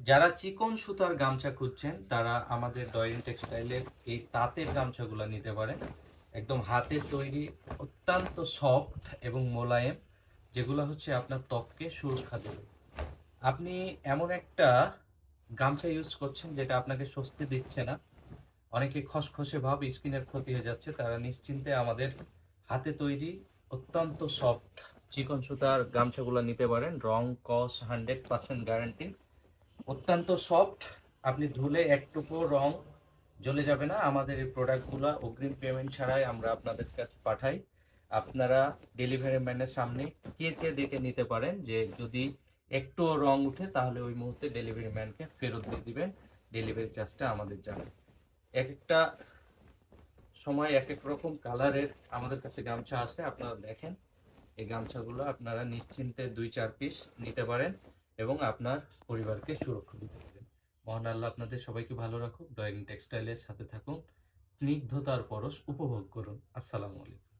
যারা চিকন সুতার গামছা খুঁজছেন, তারা আমাদের ডয়েন টেক্সটাইলের এই তাঁতের গামছাগুলো নিতে পারেন। একদম হাতের তৈরি, অত্যন্ত সফট এবং মোলায়েম, যেগুলো হচ্ছে আপনার ত্বককে সুরক্ষা দেবে। আপনি এমন একটা গামছা ইউজ করছেন, যেটা আপনাকে স্বস্তি দিচ্ছে না। অনেকে খসখসে ভাব, স্কিনের ক্ষতি হয়ে যাচ্ছে। তারা নিশ্চিন্তে আমাদের হাতে তৈরি অত্যন্ত সফট চিকন সুতার গামছাগুলো নিতে পারেন। রং, কস, হান্ড্রেড পার্সেন্ট গ্যারান্টি। অত্যন্ত সফট আপনি ধুলে একটুকু রং জ্বলে যাবে না। আমাদের এই প্রোডাক্টগুলো অগ্রিম পেমেন্ট ছাড়াই আমরা আপনাদের কাছে পাঠাই। আপনারা ডেলিভারি ম্যানের সামনে কে চেয়ে দেখে নিতে পারেন যে যদি একটুও রং উঠে, তাহলে ওই মুহূর্তে ডেলিভারি ম্যানকে ফেরত দিয়ে দিবেন। ডেলিভারি চার্জটা আমাদের জানান এক একটা সময় এক এক রকম কালারের আমাদের কাছে গামছা আসে আপনারা দেখেন, এই গামছাগুলো আপনারা নিশ্চিন্তে দুই চার পিস নিতে পারেন। এবং আপনার পরিবারকে সুরক্ষা দিতে পারেন মহান আল্লাহ আপনাদের সবাইকে ভালো রাখুন ডয়েন টেক্সটাইলের সাথে থাকুন, স্নিগ্ধতার পরশ উপভোগ করুন। আসসালামু আলাইকুম।